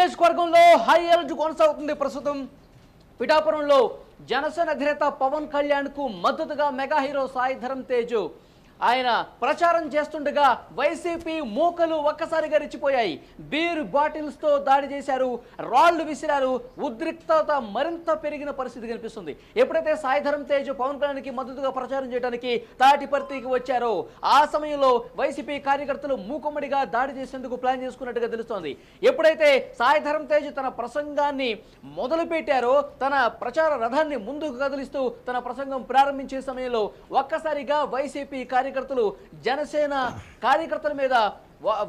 నియోజకవర్గంలో high alert కొనసాగుతుంది ప్రస్తుతం. పిఠాపురంలో జనసేన అధినేత పవన్ కళ్యాణ్కు మద్దతుగా మెగా హీరో సాయి ధరం తేజు. ఆయన ప్రచారం చేస్తుండగా వైసీపీ మూకలు ఒక్కసారిగా రెచ్చిపోయాయి. బీర్ బాటిల్స్తో దాడి చేశారు. రాళ్ళు విసిరారు. ఉద్రిక్తత మరింత పెరిగిన పరిస్థితి కనిపిస్తుంది. ఎప్పుడైతే సాయిధరం తేజ్ పవన్ కళ్యాణ్కి మద్దతుగా ప్రచారం చేయడానికి తాటిపర్తికి వచ్చారో ఆ సమయంలో వైసీపీ కార్యకర్తలు మూకుమ్మడిగా దాడి చేసేందుకు ప్లాన్ చేసుకున్నట్టుగా తెలుస్తోంది. ఎప్పుడైతే సాయిధరం తేజ్ తన ప్రసంగాన్ని మొదలు పెట్టారో తన ప్రచార రథాన్ని ముందుకు కదిలిస్తూ తన ప్రసంగం ప్రారంభించే సమయంలో ఒక్కసారిగా వైసీపీ కార్యకర్తలు జనసేన కార్యకర్తల మీద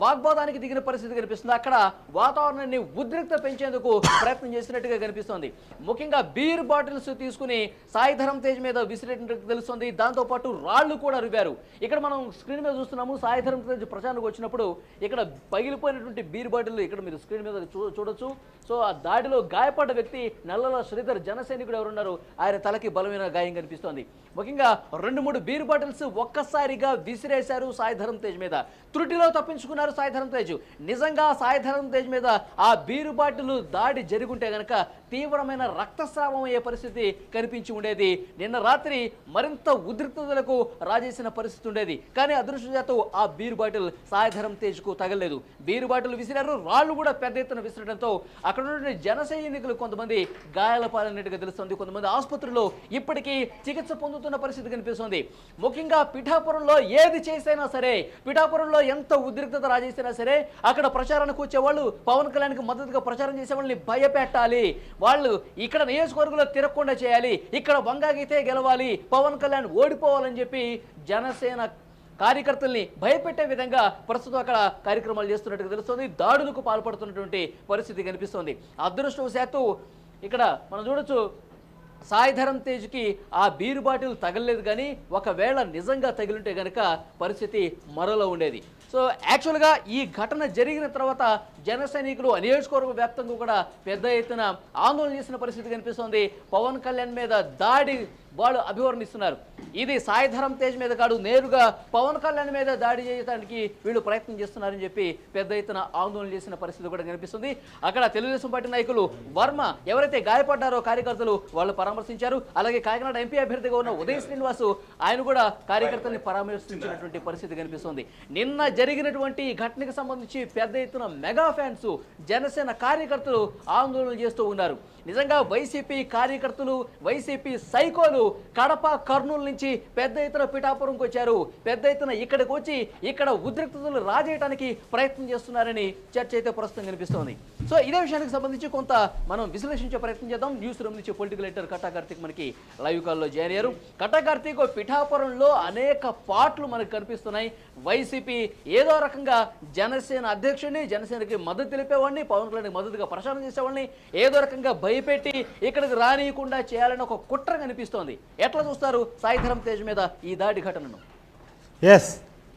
వాగ్వాదానికి దిగిన పరిస్థితి కనిపిస్తుంది. అక్కడ వాతావరణాన్ని ఉద్రిక్త పెంచేందుకు ప్రయత్నం చేసినట్టుగా కనిపిస్తోంది. ముఖ్యంగా బీర్ బాటిల్స్ తీసుకుని సాయిధరం తేజ్ మీద విసిరేటట్టు తెలుస్తుంది. దాంతోపాటు రాళ్ళు కూడా రువ్వారు. ఇక్కడ మనం స్క్రీన్ మీద చూస్తున్నాము సాయిధరం తేజ్ ప్రచారానికి వచ్చినప్పుడు ఇక్కడ పగిలిపోయినటువంటి బీర్ బాటిల్ ఇక్కడ మీరు స్క్రీన్ మీద చూ చూడొచ్చు. సో ఆ దాడిలో గాయపడ్డ వ్యక్తి నల్లల శ్రీధర్ జనసైనికుడు ఎవరున్నారు? ఆయన తలకి బలమైన గాయం కనిపిస్తోంది. ముఖ్యంగా రెండు మూడు బీర్ బాటిల్స్ ఒక్కసారిగా విసిరేశారు సాయిధరం తేజ్ మీద. త్రుటిలో తప్పించుకున్నారు సాయిధరం తేజ్. నిజంగా సాయిధరం తేజ్ మీద ఆ బీరుబాటులు దాడి జరుగుంటే గనక తీవ్రమైన రక్తస్రావం అయ్యే పరిస్థితి కనిపించి ఉండేది. నిన్న రాత్రి మరింత ఉద్రిక్తతలకు రాజేసిన పరిస్థితి ఉండేది. కానీ అదృష్టజాతం ఆ బీరు బాటిల్ సాయిధరం తేజ్కు తగలేదు బీరు బాటిల్ విసిరారు రాళ్ళు కూడా పెద్ద ఎత్తున విసిరడంతో అక్కడ ఉన్న జన సైనికులు కొంతమంది గాయాల పాలైనట్టుగా తెలుస్తుంది. కొంతమంది ఆసుపత్రిలో ఇప్పటికీ చికిత్స పొందుతున్న పరిస్థితి కనిపిస్తుంది. ముఖ్యంగా పిఠాపురంలో ఏది చేసైనా సరే పిఠాపురంలో ఎంత ఉద్రిక్త ఉద్రిక్తత రాజేసినా సరే అక్కడ ప్రచారానికి వచ్చేవాళ్ళు పవన్ కళ్యాణ్కి మద్దతుగా ప్రచారం చేసే వాళ్ళని భయపెట్టాలి. వాళ్ళు ఇక్కడ నియోజకవర్గంలో తిరగకుండా చేయాలి. ఇక్కడ వంగాగితే గెలవాలి. పవన్ కళ్యాణ్ ఓడిపోవాలని చెప్పి జనసేన కార్యకర్తల్ని భయపెట్టే విధంగా ప్రస్తుతం అక్కడ కార్యక్రమాలు చేస్తున్నట్టుగా తెలుస్తుంది. దాడులకు పాల్పడుతున్నటువంటి పరిస్థితి కనిపిస్తోంది. అదృష్టవశాత్తు ఇక్కడ మనం చూడొచ్చు సాయిధరం తేజ్కి ఆ బీరు బాటిల్ తగలలేదు కానీ ఒకవేళ నిజంగా తగిలింటే కనుక పరిస్థితి మరోలో ఉండేది. సో యాక్చువల్గా ఈ ఘటన జరిగిన తర్వాత జన సైనికులు నియోజకవర్గ వ్యాప్తంగా కూడా పెద్ద ఎత్తున ఆందోళన చేసిన పరిస్థితి కనిపిస్తోంది. పవన్ కళ్యాణ్ మీద దాడి వాళ్ళు అభివర్ణిస్తున్నారు. ఇది సాయిధరం తేజ్ మీద కాదు నేరుగా పవన్ కళ్యాణ్ మీద దాడి చేయడానికి వీళ్ళు ప్రయత్నం చేస్తున్నారని చెప్పి పెద్ద ఎత్తున ఆందోళన చేసిన పరిస్థితి కూడా కనిపిస్తుంది. అక్కడ తెలుగుదేశం పార్టీ నాయకులు వర్మ ఎవరైతే గాయపడ్డారో కార్యకర్తలు వాళ్ళు పరామర్శించారు. అలాగే కాకినాడ ఎంపీ అభ్యర్థిగా ఉన్న ఉదయ్ శ్రీనివాసు ఆయన కూడా కార్యకర్తల్ని పరామర్శించినటువంటి పరిస్థితి కనిపిస్తుంది. నిన్న జరిగినటువంటి ఘటనకు సంబంధించి పెద్ద ఎత్తున మెగా ఫ్యాన్స్ జనసేన కార్యకర్తలు ఆందోళన చేస్తూ ఉన్నారు. నిజంగా వైసీపీ కార్యకర్తలు వైసీపీ సైకోలు కడప కర్నూలు నుంచి పెద్ద ఎత్తున పిఠాపురంకి వచ్చారు. పెద్ద ఎత్తున ఇక్కడికి వచ్చి ఇక్కడ ఉద్రిక్తతలు రాజేయడానికి ప్రయత్నం చేస్తున్నారని చర్చ అయితే ప్రస్తుతం కనిపిస్తోంది. సో ఇదే విషయానికి సంబంధించి కొంత మనం విశ్లేషించే ప్రయత్నం చేద్దాం. న్యూస్ రూమ్ నుంచి పొలిటికల్ ఎడిటర్ కట్టా కార్తీక్ మనకి లైవ్ కాల్లో జాయిన్ అయ్యారు. కట్టా కార్తీక్ పిఠాపురంలో అనేక పాటలు మనకు కనిపిస్తున్నాయి. వైసీపీ ఏదో రకంగా జనసేన అధ్యక్షుడిని జనసేనకి మద్దతు తెలిపేవాడిని పవన్ కళ్యాణ్కి మద్దతుగా ప్రచారం చేసేవాడిని. ఏదో రకంగా భయపెట్టి ఇక్కడికి రానియకుండా చేయాలని ఒక కుట్ర కనిపిస్తోంది. ఎట్లా చూస్తారు సాయిధరం తేజ్ మీద ఈ దాడి ఘటనను? ఎస్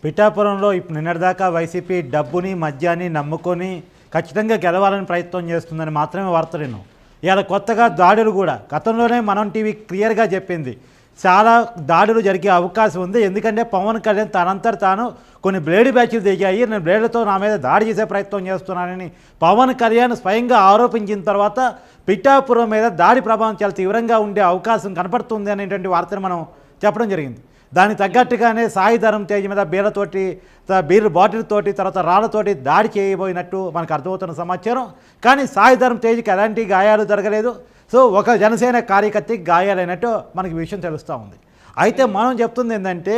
పిఠాపురంలో ఇప్పుడు నిన్నటిదాకా వైసీపీ డబ్బుని మద్యాన్ని నమ్ముకొని ఖచ్చితంగా గెలవాలని ప్రయత్నం చేస్తుందని మాత్రమే వార్త నేను ఇవాళ కొత్తగా దాడులు కూడా గతంలోనే మనం టీవీ క్లియర్గా చెప్పింది. చాలా దాడులు జరిగే అవకాశం ఉంది. ఎందుకంటే పవన్ కళ్యాణ్ తనంతట తాను కొన్ని బ్లేడ్ బ్యాచ్లు దిగాయి. నేను బ్లేడ్లతో నా మీద దాడి చేసే ప్రయత్నం చేస్తున్నానని పవన్ కళ్యాణ్ స్వయంగా ఆరోపించిన తర్వాత పిఠాపురం మీద దాడి ప్రభావం చాలా తీవ్రంగా ఉండే అవకాశం కనపడుతుంది అనేటువంటి వార్తను మనం చెప్పడం జరిగింది. దానికి తగ్గట్టుగానే సాయి ధరం తేజ్ మీద బీరతోటి త- బీర్ బాటిల్ తోటి తర్వాత రాళ్ళతోటి దాడి చేయబోయినట్టు మనకు అర్థమవుతున్న సమాచారం. కానీ సాయి ధరం తేజ్కి ఎలాంటి గాయాలు జరగలేదు. సో ఒక జనసేన కార్యకర్తకి గాయాలైనట్టు మనకి విషయం తెలుస్తూ ఉంది. అయితే మనం చెప్తుంది ఏంటంటే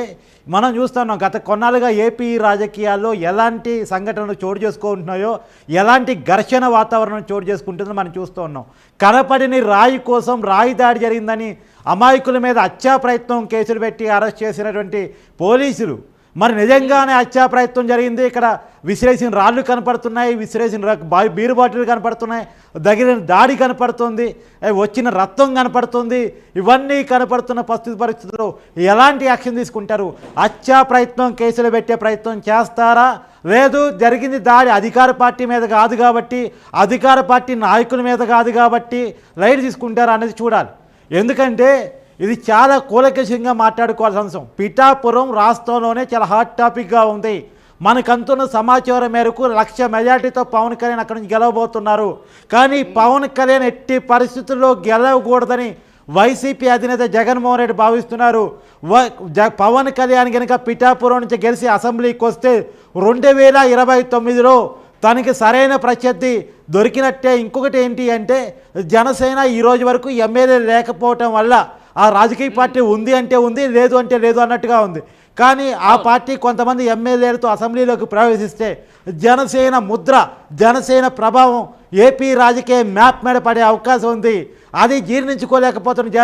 మనం చూస్తున్నాం గత కొన్నాళ్ళుగా ఏపీ రాజకీయాల్లో ఎలాంటి సంఘటనలు చోటు చేసుకుంటున్నాయో ఎలాంటి ఘర్షణ వాతావరణం చోటు చేసుకుంటుందో మనం చూస్తూ ఉన్నాం. కనపడిని రాయి కోసం రాయి దాడి జరిగిందని అమాయకుల మీద హత్యా ప్రయత్నం కేసులు పెట్టి అరెస్ట్ చేసినటువంటి పోలీసులు మరి నిజంగానే హత్యా ప్రయత్నం జరిగింది. ఇక్కడ విసిరేసిన రాళ్ళు కనపడుతున్నాయి విసిరేసిన బీరు బాటిల్ కనపడుతున్నాయి దగ్గర దాడి కనపడుతుంది వచ్చిన రక్తం కనపడుతుంది ఇవన్నీ కనపడుతున్న పరిస్థితి పరిస్థితుల్లో ఎలాంటి యాక్షన్ తీసుకుంటారు? హత్యా ప్రయత్నం కేసులు పెట్టే ప్రయత్నం చేస్తారా? లేదు జరిగింది దాడి అధికార పార్టీ మీద కాదు కాబట్టి అధికార పార్టీ నాయకుల మీద కాదు కాబట్టి లైట్ తీసుకుంటారా అనేది చూడాలి. ఎందుకంటే ఇది చాలా కూలకషంగా మాట్లాడుకోవాల్సిన అంశం. పిఠాపురం రాష్ట్రంలోనే చాలా హాట్ టాపిక్గా ఉంది. మనకంతున్న సమాచారం మేరకు లక్ష మెజార్టీతో పవన్ కళ్యాణ్ అక్కడి నుంచి గెలవబోతున్నారు. కానీ పవన్ కళ్యాణ్ ఎట్టి పరిస్థితుల్లో గెలవకూడదని వైసీపీ అధినేత జగన్మోహన్ రెడ్డి భావిస్తున్నారు. వ- జ- పవన్ కళ్యాణ్ కనుక పిఠాపురం నుంచి గెలిచి అసెంబ్లీకి వస్తే రెండు వేల ఇరవై తొమ్మిదిలో తనకి సరైన ప్రత్యర్థి దొరికినట్టే. ఇంకొకటి ఏంటి అంటే జనసేన ఈరోజు వరకు ఎమ్మెల్యే లేకపోవటం వల్ల ఆ రాజకీయ పార్టీ ఉంది అంటే ఉంది లేదు అంటే లేదు అన్నట్టుగా ఉంది. కానీ ఆ పార్టీ కొంతమంది ఎమ్మెల్యేలతో అసెంబ్లీలోకి ప్రవేశిస్తే జనసేన ముద్ర జనసేన ప్రభావం ఏపీ రాజకీయ మ్యాప్ మీద పడే అవకాశం ఉంది. అది జీర్ణించుకోలేకపోతున్న జ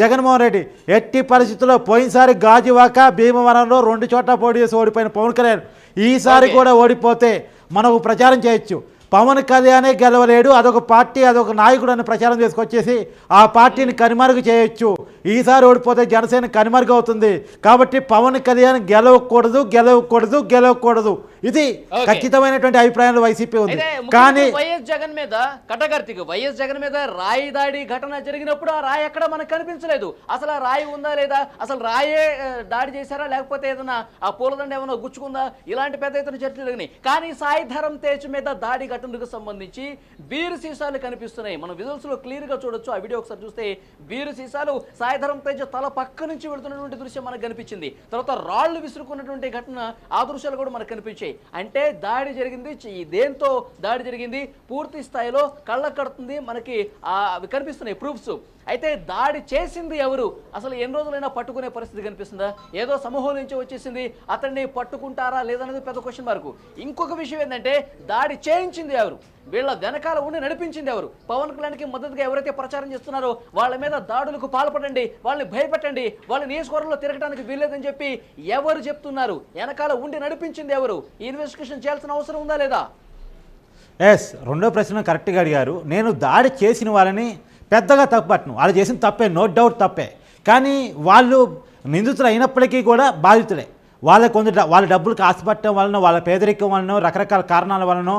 జగన్మోహన్ రెడ్డి ఎట్టి పరిస్థితుల్లో పోయినసారి గాజువాక భీమవరంలో రెండు చోట్ల పోటీ చేసి ఓడిపోయిన పవన్ కళ్యాణ్ ఈసారి. కూడా ఓడిపోతే మనకు ప్రచారం చేయొచ్చు. పవన్ కళ్యాణే గెలవలేడు అదొక పార్టీ అదొక నాయకుడు అని ప్రచారం చేసుకొచ్చేసి ఆ పార్టీని కనుమరుగు చేయొచ్చు. ఈసారి ఓడిపోతే జనసేన కనుమరుగు అవుతుంది. కాబట్టి పవన్ కళ్యాణ్ గెలవకూడదు గెలవకూడదు గెలవకూడదు. ఇది. ఖచ్చితమైనటువంటి అభిప్రాయంలో వైసీపీ ఉంది. కానీ వైఎస్ జగన్ మీద కటకర్తికి వైఎస్ జగన్ మీద రాయి దాడి ఘటన జరిగినప్పుడు ఆ రాయి ఎక్కడ మనకు కనిపించలేదు. అసలు ఆ రాయి ఉందా లేదా? అసలు రాయే దాడి చేశారా? లేకపోతే ఏదైనా ఆ పూలదండ ఏమైనా గుచ్చుకుందా? ఇలాంటి పెద్ద ఎత్తున చర్చలు జరిగినాయి. కానీ సాయిధరం తేజ్ మీద దాడి ఘటనకు సంబంధించి బీరు సీసాలు కనిపిస్తున్నాయి. మనం విజువల్స్లో క్లియర్గా చూడొచ్చు. ఆ వీడియో ఒకసారి చూస్తే బీరు సీసాలు సాయిధరం తేజ్ తల పక్క నుంచి వెళ్తున్నటువంటి దృశ్యం మనకు కనిపించింది. తర్వాత రాళ్ళు విసురుకున్నటువంటి ఘటన ఆ దృశ్యాలు కూడా మనకు కనిపించాయి. అంటే దాడి జరిగింది దేంతో దాడి జరిగింది? పూర్తి స్థాయిలో కళ్ళ కడుతుంది మనకి అవి కనిపిస్తున్నాయి ప్రూఫ్స్. అయితే దాడి చేసింది ఎవరు? అసలు ఎన్ని రోజులైనా పట్టుకునే పరిస్థితి కనిపిస్తుందా? ఏదో సమూహం నుంచి వచ్చేసింది అతన్ని పట్టుకుంటారా లేదనేది పెద్ద క్వశ్చన్ మార్కు ఇంకొక విషయం ఏంటంటే దాడి చేయించింది ఎవరు? వీళ్ళ వెనకాల ఉండి నడిపించింది ఎవరు? పవన్ కళ్యాణ్కి మద్దతుగా ఎవరైతే ప్రచారం చేస్తున్నారో వాళ్ళ మీద దాడులకు పాల్పడండి వాళ్ళని భయపెట్టండి వాళ్ళ నియోజకవర్గంలో తిరగడానికి వీల్లేదని చెప్పి ఎవరు చెప్తున్నారు? వెనకాల ఉండి నడిపించింది ఎవరు? ఇన్వెస్టిగేషన్ చేయాల్సిన అవసరం ఉందా లేదా? ఎస్ రెండో ప్రశ్న కరెక్ట్గా అడిగారు. నేను దాడి చేసిన వాళ్ళని పెద్దగా తప్పట్ను వాళ్ళు చేసిన తప్పే నో డౌట్ తప్పే. కానీ వాళ్ళు నిందితులు అయినప్పటికీ కూడా బాధితులే. వాళ్ళ కొంత వాళ్ళ డబ్బులకు ఆశపట్టడం వలన వాళ్ళ పేదరికం వలన రకరకాల కారణాల వలన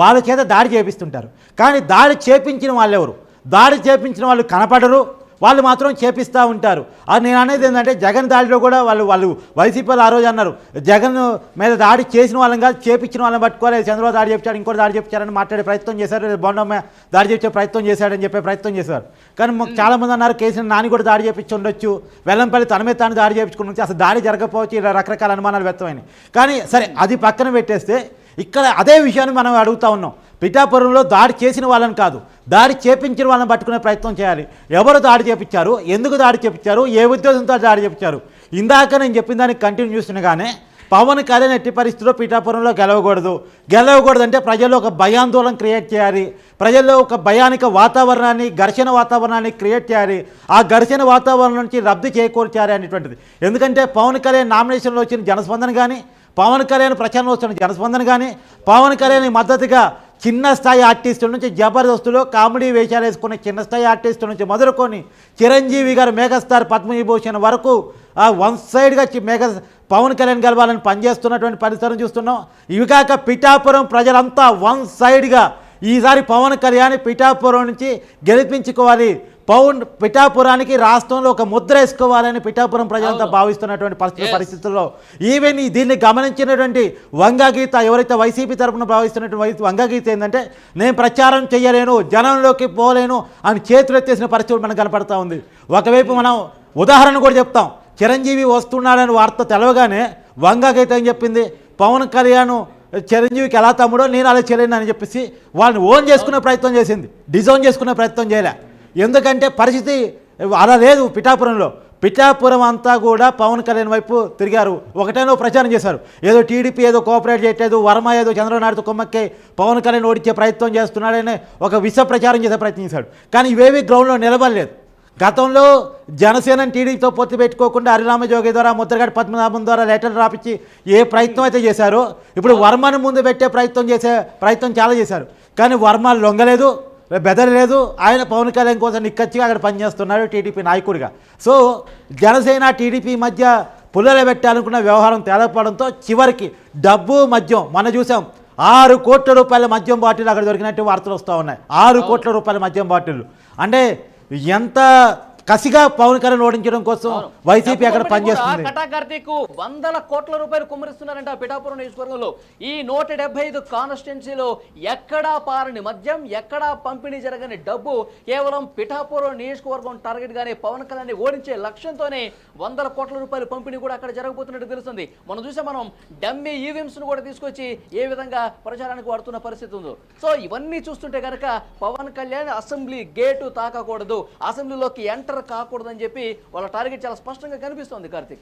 వాళ్ళ చేత దాడి చేపిస్తుంటారు. కానీ దాడి చేపించిన వాళ్ళు ఎవరు దాడి చేపించిన వాళ్ళు కనపడరు. వాళ్ళు మాత్రం చేపిస్తూ ఉంటారు. అది నేను అనేది ఏంటంటే జగన్ దాడిలో కూడా వాళ్ళు వాళ్ళు వైసీపీ వాళ్ళు ఆ రోజు అన్నారు. జగన్ మీద దాడి చేసిన వాళ్ళని కాదు చేపించిన వాళ్ళని పట్టుకోవాలి. చంద్రబాబు దాడి చేపించాడు ఇంకోటి దాడి చేపించారని మాట్లాడే ప్రయత్నం చేశారు. లేదా బొండమ్మ దాడి చేపించే ప్రయత్నం చేశాడని చెప్పే ప్రయత్నం చేశారు. కానీ మాకు చాలామంది అన్నారు కేసీఆర్ నాని కూడా దాడి చేపించి ఉండొచ్చు. వెల్లంపల్లి తన మీద తాను దాడి చేపించుకుని. అసలు దాడి జరగకపోవచ్చు. ఇలా రకరకాల అనుమానాలు వ్యక్తమైనాయి. కానీ సరే అది పక్కన పెట్టేస్తే ఇక్కడ అదే విషయాన్ని మనం అడుగుతా ఉన్నాం. పిఠాపురంలో దాడి చేసిన వాళ్ళని కాదు దాడి చేపించిన వాళ్ళని పట్టుకునే ప్రయత్నం చేయాలి. ఎవరు దాడి చేపించారు? ఎందుకు దాడి చేపించారు? ఏ ఉద్దేశంతో దాడి చేపించారు? ఇందాక నేను చెప్పిన దానికి కంటిన్యూ చూసినగానే పవన్ కళ్యాణ్ ఎట్టి పరిస్థితిలో పీఠాపురంలో గెలవకూడదు. గెలవకూడదు అంటే ప్రజల్లో ఒక భయాందోళన క్రియేట్ చేయాలి. ప్రజల్లో ఒక భయానిక వాతావరణాన్ని ఘర్షణ వాతావరణాన్ని క్రియేట్ చేయాలి. ఆ ఘర్షణ వాతావరణం నుంచి రద్దు చేకూర్చాలి అనేటువంటిది. ఎందుకంటే పవన్ కళ్యాణ్ నామినేషన్లో వచ్చిన జనస్పందన కానీ పవన్ కళ్యాణ్ ప్రచారం వస్తున్న జనస్పందన కానీ పవన్ కళ్యాణ్ మద్దతుగా చిన్న స్థాయి ఆర్టిస్టుల నుంచి జబర్దస్తులు కామెడీ వేషాలు వేసుకున్న చిన్న స్థాయి ఆర్టిస్టుల నుంచి మొదలుకొని చిరంజీవి గారు మెగాస్టార్ పద్మవిభూషణ్ వరకు ఆ వన్ సైడ్గా మెగా పవన్ కళ్యాణ్ గెలవాలని పనిచేస్తున్నటువంటి పరిసరం చూస్తున్నాం. ఇవి కాక పిఠాపురం ప్రజలంతా వన్ సైడ్గా ఈసారి పవన్ కళ్యాణ్ పిఠాపురం నుంచి గెలిపించుకోవాలి. పవన్ పిఠాపురానికి రాష్ట్రంలో ఒక ముద్ర వేసుకోవాలని పిఠాపురం ప్రజలంతా. భావిస్తున్నటువంటి పరిస్థితి. పరిస్థితుల్లో. ఈవెన్ దీన్ని గమనించినటువంటి వంగగీత ఎవరైతే వైసీపీ తరపున భావిస్తున్నటువంటి వంగగీత ఏంటంటే నేను ప్రచారం చేయలేను జనంలోకి పోలేను అని చేతులు ఎత్తేసిన పరిస్థితి మనకు కనపడతా ఉంది. ఒకవైపు మనం ఉదాహరణ కూడా చెప్తాం. చిరంజీవి వస్తున్నాడని వార్త తెలవగానే వంగగీత ఏం చెప్పింది? పవన్ కళ్యాణ్ చిరంజీవికి ఎలా తమ్ముడో నేను అలా చేయలేను అని చెప్పేసి వాళ్ళని ఓన్ చేసుకునే ప్రయత్నం చేసింది. డిజోన్ చేసుకునే ప్రయత్నం చేయలే. ఎందుకంటే పరిస్థితి అలా లేదు పిఠాపురంలో. పిఠాపురం అంతా కూడా పవన్ కళ్యాణ్ వైపు తిరిగారు. ఒకటేనో ప్రచారం చేశారు. ఏదో టీడీపీ ఏదో కోఆపరేట్ చేయట్లేదు వర్మ ఏదో చంద్రబాబు నాయుడుతో కొమ్మక్కి పవన్ కళ్యాణ్ ఓడించే ప్రయత్నం చేస్తున్నాడని ఒక విష ప్రచారం చేసే ప్రయత్నం చేశాడు. కానీ ఇవేవి గ్రౌండ్లో నిలబడలేదు. గతంలో జనసేన టీడీపీతో పొత్తు పెట్టుకోకుండా హరిరామ జోగి ద్వారా ముద్రగడ పద్మనాభం ద్వారా లెటర్లు రాపించి ఏ ప్రయత్నం అయితే చేశారో ఇప్పుడు వర్మను ముందు పెట్టే ప్రయత్నం చేసే ప్రయత్నం చాలా చేశారు. కానీ వర్మ లొంగలేదు బెదరలేదు. ఆయన పవన్ కళ్యాణ్ కోసం నిక్కచ్చిగా అక్కడ పనిచేస్తున్నాడు టీడీపీ నాయకుడిగా. సో జనసేన టీడీపీ మధ్య పుల్లలు పెట్టాలనుకున్న వ్యవహారం తేలపడంతో చివరికి డబ్బు మద్యం మనం చూసాం ఆరు కోట్ల రూపాయల మద్యం బాటిల్ అక్కడ దొరికినట్టు వార్తలు వస్తూ ఉన్నాయి. ఆరు కోట్ల రూపాయల మద్యం బాటిల్ అంటే ఎంత కసిగా పవన్ కళ్యాణ్ ఓడించడం కోసం. వైసీపీ అక్కడ పనిచేస్తుంది. కూడా కటా కార్తీక్ వందల కోట్ల రూపాయలు కుమ్మరిస్తున్నారంట పిఠాపురం నియోజకవర్గంలో. ఈ నూట డెబ్బై ఐదు కాన్స్టిట్యున్సీలో ఎక్కడా పారని మద్యం ఎక్కడా పంపిణీ జరగని డబ్బు కేవలం పిఠాపురం నియోజకవర్గం టార్గెట్ గానే పవన్ కళ్యాణ్ ఓడించే లక్ష్యంతోనే వందల కోట్ల రూపాయల పంపిణీ కూడా అక్కడ జరగబోతున్నట్టు తెలుస్తుంది. మనం చూసాం మనం డమ్మీ ఈవీఎంస్ను కూడా తీసుకొచ్చి ఏ విధంగా ప్రచారానికి వాడుతున్న పరిస్థితి ఉందో. సో ఇవన్నీ చూస్తుంటే కనుక పవన్ కళ్యాణ్ అసెంబ్లీ గేటు తాకకూడదు. అసెంబ్లీలోకి ఎంటర్ కాకూడదని చెప్పి వాళ్ళ టార్గెట్ చాలా స్పష్టంగా కనిపిస్తోంది కార్తిక్.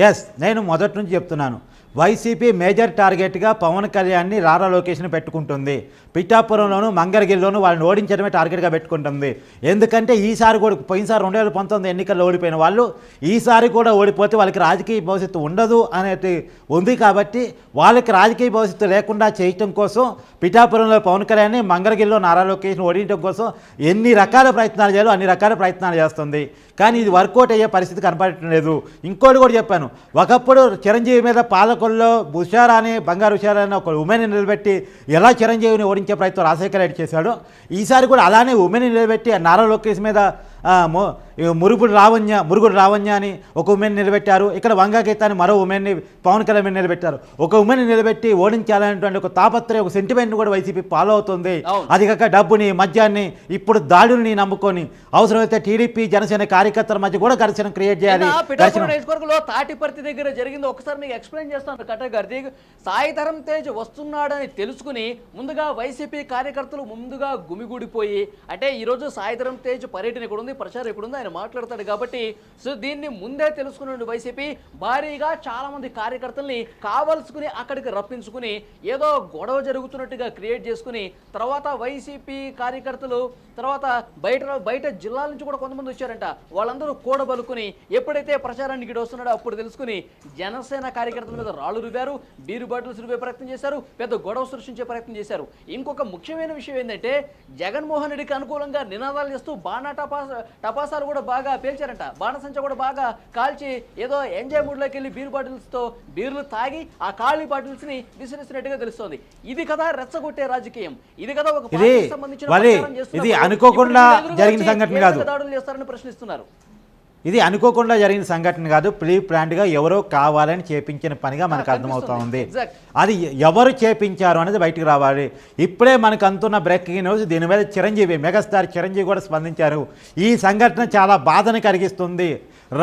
ఎస్ నేను మొదటి నుంచి చెప్తున్నాను. వైసీపీ మేజర్ టార్గెట్గా పవన్ కళ్యాణ్ని రారా లొకేషన్ పెట్టుకుంటుంది. పిఠాపురంలోను మంగరగిరిలోను వాళ్ళని ఓడించడమే టార్గెట్గా పెట్టుకుంటుంది. ఎందుకంటే ఈసారి కూడా పోయినసారి రెండు వేల పంతొమ్మిది ఎన్నికల్లో ఓడిపోయిన వాళ్ళు ఈసారి కూడా ఓడిపోతే వాళ్ళకి రాజకీయ భవిష్యత్తు ఉండదు అనేది ఉంది కాబట్టి వాళ్ళకి రాజకీయ భవిష్యత్తు లేకుండా చేయటం కోసం పిఠాపురంలో పవన్ కళ్యాణ్ని మంగరగిరిలో నారా లొకేషన్ ఓడించడం కోసం ఎన్ని రకాల ప్రయత్నాలు చేయాలో అన్ని రకాల ప్రయత్నాలు చేస్తుంది. కానీ ఇది వర్కౌట్ అయ్యే పరిస్థితి కనపడటం లేదు ఇంకోటి కూడా చెప్పాను. ఒకప్పుడు చిరంజీవి మీద పాలకొల్లో ఉషారా అని బంగారు ఉషారా అని ఒక ఉమెన్ నిలబెట్టి ఎలా చిరంజీవిని ఓడించే ప్రయత్నం రాజశేఖర రెడ్డి చేశాడు. ఈసారి కూడా అలానే ఉమెన్ నిలబెట్టి ఆ నారా లోకేష్ మీద మురుగుడు రావణ్య మురుగుడు రావణ్య అని ఒక ఉమెన్ నిలబెట్టారు. ఇక్కడ వంగగీత అని మరో ఉమెన్ని పవన్ కళ్యాణ్ నిలబెట్టారు. ఒక ఉమెన్ నిలబెట్టి ఓడించాలనేటువంటి ఒక తాపత్రయం ఒక సెంటిమెంట్ కూడా వైసీపీ ఫాలో అవుతుంది. అది కాక డబ్బుని మద్యాన్ని ఇప్పుడు దాడుల్ని నమ్ముకొని అవసరమైతే టీడీపీ జనసేన కార్యకర్తల మధ్య కూడా ఘర్షణ క్రియేట్ చేయాలి. తాటిపర్తి దగ్గర జరిగింది. ఒకసారి మీకు ఎక్స్ప్లెయిన్ చేస్తాను కట్ట కార్తీక్ సాయిధరం తేజ్ వస్తున్నాడని తెలుసుకుని ముందుగా వైసీపీ కార్యకర్తలు ముందుగా గుమిగూడిపోయి అంటే ఈ రోజు సాయిధరం తేజ్ పర్యటన ఇక్కడ ఉంది ప్రచారం ఇక్కడ ఉంది ఆయన మాట్లాడతాడు కాబట్టి సో దీన్ని ముందే తెలుసుకున్న వైసీపీ. భారీగా చాలా మంది కార్యకర్తల్ని కావలసుకుని అక్కడికి రప్పించుకుని ఏదో గొడవ జరుగుతున్నట్టుగా క్రియేట్ చేసుకుని తర్వాత వైసీపీ కార్యకర్తలు తర్వాత బయట బయట జిల్లాల నుంచి కూడా కొంతమంది వచ్చారంట. వాళ్ళందరూ కూడబలుకుని ఎప్పుడైతే ప్రచారానికి వస్తున్నాడో అప్పుడు తెలుసుకుని జనసేన కార్యకర్తల మీద రాళ్ళు రుబారు బీరు బాటిల్స్ రుబే ప్రయత్నం చేశారు పెద్ద గొడవ సృష్టించే ప్రయత్నం చేశారు. ఇంకొక ముఖ్యమైన విషయం ఏంటంటే జగన్మోహన్ రెడ్డికి అనుకూలంగా నినాదాలు చేస్తూ బాణా టపాస టపాసాలు కూడా బాగా పేల్చారంట. బాణసంచ కూడా బాగా కాల్చి ఏదో ఎంజాయ్ మూడ్లోకి వెళ్ళి బీర్ బాటిల్స్తో బీర్లు తాగి ఆ ఖాళీ బాటిల్స్ని విసిరిసినట్టుగా తెలుస్తోంది. ఇది కదా రెచ్చగొట్టే రాజకీయం. ఇది కదా ఒక సంబంధించిన ఇది అనుకోకుండా జరిగిన సంఘటన కాదు. దాడులు చేస్తారని ప్రశ్నిస్తున్నారు. ఇది అనుకోకుండా జరిగిన సంఘటన కాదు ప్రీ ప్లాంట్గా ఎవరో కావాలని చేపించిన పనిగా మనకు అర్థమవుతా ఉంది. అది ఎవరు చేపించారు అనేది బయటికి రావాలి. ఇప్పుడే మనకు అంతున్న బ్రేకింగ్ న్యూస్ దీని మీద చిరంజీవి మెగాస్టార్ చిరంజీవి కూడా స్పందించారు. ఈ సంఘటన చాలా బాధను కలిగిస్తుంది.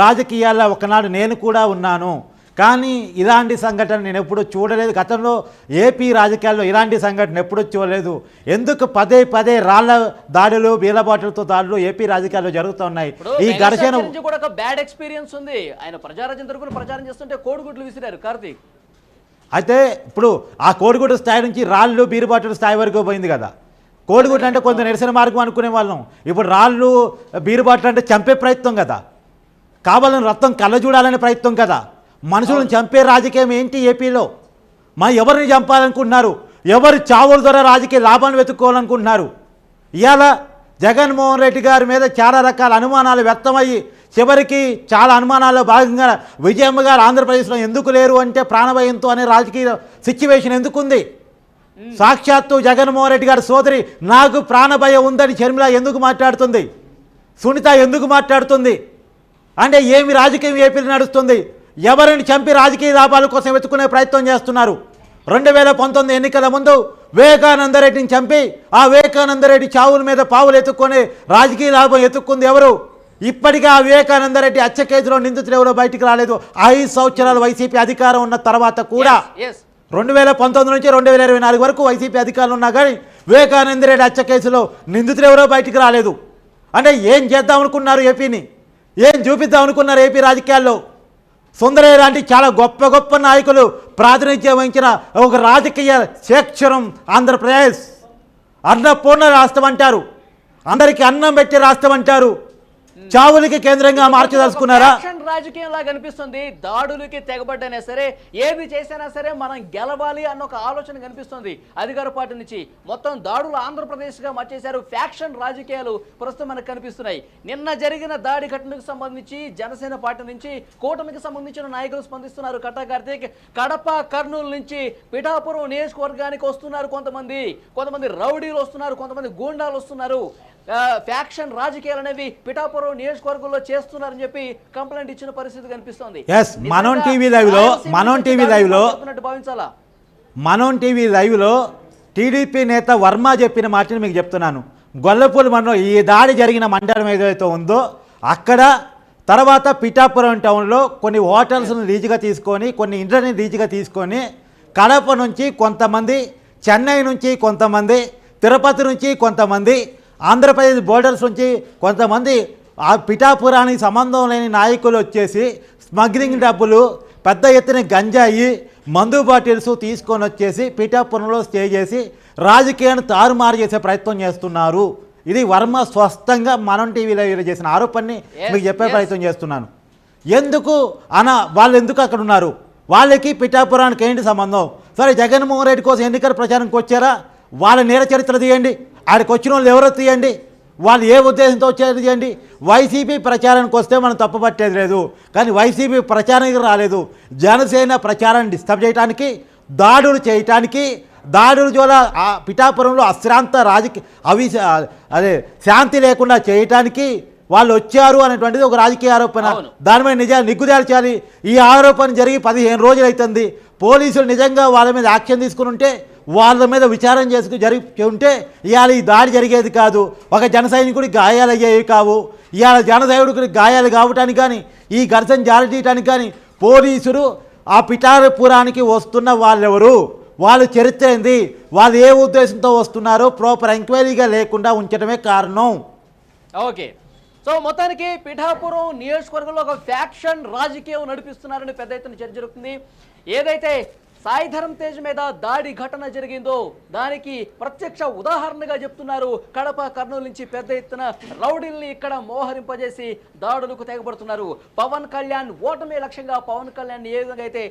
రాజకీయాల్లో ఒకనాడు నేను కూడా ఉన్నాను. కానీ ఇలాంటి సంఘటన నేను ఎప్పుడూ చూడలేదు. గతంలో ఏపీ రాజకీయాల్లో ఇలాంటి సంఘటన ఎప్పుడూ చూడలేదు. ఎందుకు పదే పదే రాళ్ళ దాడులు బీలబాటలతో దాడులు ఏపీ రాజకీయాల్లో జరుగుతూ ఉన్నాయి? ఇప్పుడు ఈ ఘర్షణ కూడా ఒక బ్యాడ్ ఎక్స్పీరియన్స్ ఉంది. ఆయన ప్రజారాజ్యం తరపున ప్రచారం చేస్తుంటే కోడిగుడ్లు విసిరారు కార్తీక్. అయితే ఇప్పుడు ఆ కోడిగుడ్డు స్థాయి నుంచి రాళ్ళు బీరుబాటుల స్థాయి వరకు పోయింది కదా. కోడిగుడ్డు అంటే కొంత నిరసన మార్గం అనుకునే వాళ్ళం. ఇప్పుడు రాళ్ళు బీరుబాట్లు అంటే చంపే ప్రయత్నం కదా. కావాలని రక్తం కళ్ళజూడాలనే ప్రయత్నం కదా. మనుషులను చంపే రాజకీయం ఏంటి ఏపీలో? మా ఎవరిని చంపాలనుకుంటున్నారు? ఎవరు చావుల ద్వారా రాజకీయ లాభాన్ని వెతుక్కోవాలనుకుంటున్నారు? ఇవాళ జగన్మోహన్ రెడ్డి గారి మీద చాలా రకాల అనుమానాలు వ్యక్తమయ్యి చివరికి చాలా అనుమానాల్లో భాగంగా విజయమ్మ గారు ఆంధ్రప్రదేశ్లో ఎందుకు లేరు అంటే ప్రాణభయంతో అనే రాజకీయ సిచ్యువేషన్ ఎందుకుంది? సాక్షాత్తు జగన్మోహన్ రెడ్డి గారి సోదరి నాకు ప్రాణభయం ఉందని షర్మిల ఎందుకు మాట్లాడుతుంది? సునీత ఎందుకు మాట్లాడుతుంది? అంటే ఏమి రాజకీయం ఏపీలో నడుస్తుంది? ఎవరిని చంపి రాజకీయ లాభాల కోసం వెతుకునే ప్రయత్నం చేస్తున్నారు. రెండు వేల పంతొమ్మిది ఎన్నికల ముందు వివేకానందరెడ్డిని చంపి ఆ వివేకానందరెడ్డి చావుల మీద పావులు ఎత్తుకొని రాజకీయ లాభం ఎత్తుక్కుంది ఎవరు? ఇప్పటికీ ఆ వివేకానందరెడ్డి హత్య కేసులో నిందితులు ఎవరో బయటికి రాలేదు. ఐదు సంవత్సరాలు వైసీపీ అధికారం ఉన్న తర్వాత కూడా రెండు వేల పంతొమ్మిది నుంచి రెండు వేల ఇరవై నాలుగు వరకు వైసీపీ అధికారులు ఉన్నా కానీ వివేకానంద రెడ్డి హత్య కేసులో నిందితులు ఎవరో బయటికి రాలేదు. అంటే ఏం చేద్దాం అనుకున్నారు ఏపీని? ఏం చూపిద్దాం అనుకున్నారు ఏపీ రాజకీయాల్లో? సుందరయ్య లాంటి చాలా గొప్ప గొప్ప నాయకులు ప్రాతినిధ్యం వహించిన ఒక రాజకీయ శేక్షరం ఆంధ్రప్రదేశ్. అన్నపూర్ణ రాష్ట్రం అంటారు. అందరికీ అన్నం పెట్టే రాష్ట్రం అంటారు. చావులకి కేంద్రంగా మార్చదలుచుకున్నారా? యాక్షన్ రాజకీయం లాగా కనిపిస్తుంది. దాడులకి తెగబడ్డనే సరే ఏది చేసినా సరే మనం గెలవాలి అన్న ఒక ఆలోచన కనిపిస్తుంది అధికార పార్టీ నుంచి. మొత్తం దాడులు ఆంధ్రప్రదేశ్గా మార్చేశారు. ఫ్యాక్షన్ రాజకీయాలు ప్రస్తుతం మనకు కనిపిస్తున్నాయి. నిన్న జరిగిన దాడి ఘటనకు సంబంధించి జనసేన పార్టీ నుంచి కూటమికి సంబంధించిన నాయకులు స్పందిస్తున్నారు. కట్టా కార్తీక్ కడప కర్నూలు నుంచి పిఠాపురం నియోజకవర్గానికి వస్తున్నారు కొంతమంది. కొంతమంది రౌడీలు వస్తున్నారు కొంతమంది గూండాలు వస్తున్నారు. ఫ్యాక్షన్ రాజకీయాలు అనేవి పిఠాపురం నియోజకవర్గంలో చేస్తున్నారని చెప్పి కంప్లైంట్ ఇచ్చిన పరిస్థితి కనిపిస్తోంది. మనం TV live లో- రాయలసీమ మనం నుంచి TV దాడులు live లో- భావించాలా? మనం టీవీ లైవ్లో టీడీపీ నేత వర్మ చెప్పిన మాటని మీకు చెప్తున్నాను. గొల్లపూడి మండలం ఈ దాడి జరిగిన మండలం ఏదైతే ఉందో అక్కడ తర్వాత పిఠాపురం టౌన్లో కొన్ని హోటల్స్ని లీజుగా తీసుకొని కొన్ని ఇండ్లని లీజుగా తీసుకొని కడప నుంచి కొంతమంది చెన్నై నుంచి కొంతమంది తిరుపతి నుంచి కొంతమంది ఆంధ్రప్రదేశ్ బోర్డర్స్ నుంచి కొంతమంది ఆ పిఠాపురానికి సంబంధం లేని నాయకులు వచ్చేసి స్మగ్లింగ్ డబ్బులు పెద్ద ఎత్తున గంజాయి మందు బాటిల్స్ తీసుకొని వచ్చేసి పిఠాపురంలో స్టే చేసి రాజకీయాన్ని తారుమారు చేసే ప్రయత్నం చేస్తున్నారు. ఇది వర్మ స్పష్టంగా మనం టీవీలో చేసిన ఆరోపణని మీకు చెప్పే. ప్రయత్నం చేస్తున్నాను. ఎందుకు? అన వాళ్ళు ఎందుకు అక్కడ ఉన్నారు? వాళ్ళకి పిఠాపురానికి ఏంటి సంబంధం? సరే జగన్మోహన్ రెడ్డి కోసం ఎన్నికల ప్రచారంకి వచ్చారా? వాళ్ళ నేర చరిత్ర తీయండి. ఆడికి వచ్చిన వాళ్ళు ఎవరో తీయండి. వాళ్ళు ఏ ఉద్దేశంతో వచ్చారు తీయండి. వైసీపీ ప్రచారానికి వస్తే మనం తప్పుపట్టేది లేదు. కానీ వైసీపీ ప్రచారానికి రాలేదు. జనసేన ప్రచారాన్ని డిస్టర్బ్ చేయడానికి దాడులు చేయటానికి దాడుల జోల ఆ పిఠాపురంలో అశ్రాంత రాజకీయ అవి అదే శాంతి లేకుండా చేయటానికి వాళ్ళు వచ్చారు అనేటువంటిది ఒక రాజకీయ ఆరోపణ. అవును. దాని మీద నిజాలు నిగ్గుదేల్చాలి. ఈ ఆరోపణ జరిగి పదిహేను రోజులు అవుతుంది పోలీసులు నిజంగా వాళ్ళ మీద యాక్షన్ తీసుకుని ఉంటే వాళ్ళ మీద విచారం చేసుకుని జరిగి ఉంటే ఇవాళ ఈ దాడి జరిగేది కాదు. ఒక జన సైనికుడికి గాయాలు అయ్యేవి కావు. ఇవాళ జన సైనికుడికి గాయాలు కావటానికి కానీ ఈ ఘర్షణ జారి తీయటానికి కానీ పోలీసులు ఆ పిఠారపురానికి వస్తున్న వాళ్ళెవరు? వాళ్ళు చరిత్ర ఏంది? వాళ్ళు ఏ ఉద్దేశంతో వస్తున్నారో ప్రాపర్ ఎంక్వైరీగా లేకుండా ఉంచడమే కారణం. ఓకే. సో మొత్తానికి పిఠాపురం నియోజకవర్గంలో ఒక ఫ్యాక్షన్ రాజకీయం నడిపిస్తున్నారని పెద్ద ఎత్తున చర్చ జరుగుతుంది. ఏదైతే సాయిధరం తేజ్ మీద దాడి ఘటన జరిగిందో దానికి ప్రత్యక్ష ఉదాహరణగా చెప్తున్నారు. కడప కర్నూలు నుంచి పెద్ద ఎత్తున రౌడీల్ని ఇక్కడ మోహరింపజేసి దాడులకు తెగబడుతున్నారు. పవన్ కళ్యాణ్ ఓటమి లక్ష్యంగా పవన్ కళ్యాణ్ ఏ విధంగా అయితే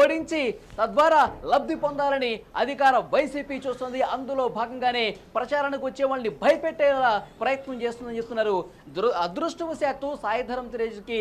ఓడించి తద్వారా లబ్ధి పొందాలని అధికార వైసీపీ చూస్తుంది. అందులో భాగంగానే ప్రచారానికి వచ్చే వాళ్ళని భయపెట్టేలా ప్రయత్నం చేస్తుందని చెప్తున్నారు. దుర అదృష్టవశాత్తు సాయిధరం తేజ్కి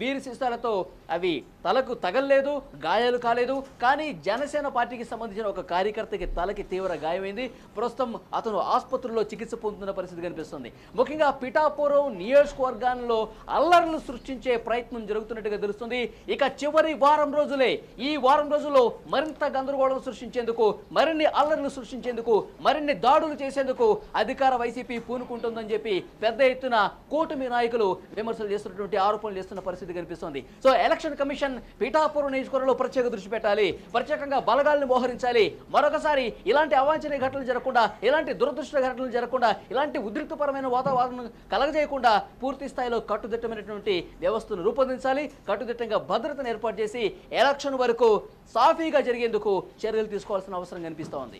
బీర్ సీసాలతో అవి తలకు తగలలేదు గాయాలు కాలేదు. కానీ జనసేన పార్టీకి సంబంధించిన ఒక కార్యకర్తకి తలకి తీవ్ర గాయమైంది. ప్రస్తుతం అతను ఆసుపత్రిలో చికిత్స పొందుతున్న పరిస్థితి కనిపిస్తుంది. ముఖ్యంగా పిఠాపురం నియోజకవర్గాల్లో అల్లర్లు సృష్టించే ప్రయత్నం జరుగుతున్నట్టుగా తెలుస్తుంది. ఇక చివరి వారం రోజులే ఈ వారం రోజుల్లో మరింత గందరగోళం సృష్టించేందుకు మరిన్ని అల్లర్లు సృష్టించేందుకు మరిన్ని దాడులు చేసేందుకు అధికార వైసీపీ పూనుకుంటుందని చెప్పి పెద్ద ఎత్తున కూటమి నాయకులు విమర్శలు చేస్తున్నటువంటి ఆరోపణలు చేస్తున్న పరిస్థితి కనిపిస్తోంది. సో ఎలక్షన్ కమిషన్ పిఠాపురం నియోజకవర్గంలో ప్రత్యేక దృష్టి పెట్టాలి ప్రత్యేకంగా బలగాలను మోహరించాలి. మరొకసారి ఇలాంటి అవాంఛనీయ ఘటనలు జరగకుండా ఇలాంటి దురదృష్ట ఘటనలు జరగకుండా ఇలాంటి ఉద్రిక్తపరమైన వాతావరణం కలగజేయకుండా పూర్తి స్థాయిలో కట్టుదిట్టమైనటువంటి వ్యవస్థను రూపొందించాలి. కట్టుదిట్టంగా భద్రతను ఏర్పాటు చేసి ఎలక్షన్ వరకు సాఫీగా జరిగేందుకు చర్యలు తీసుకోవాల్సిన అవసరం కనిపిస్తోంది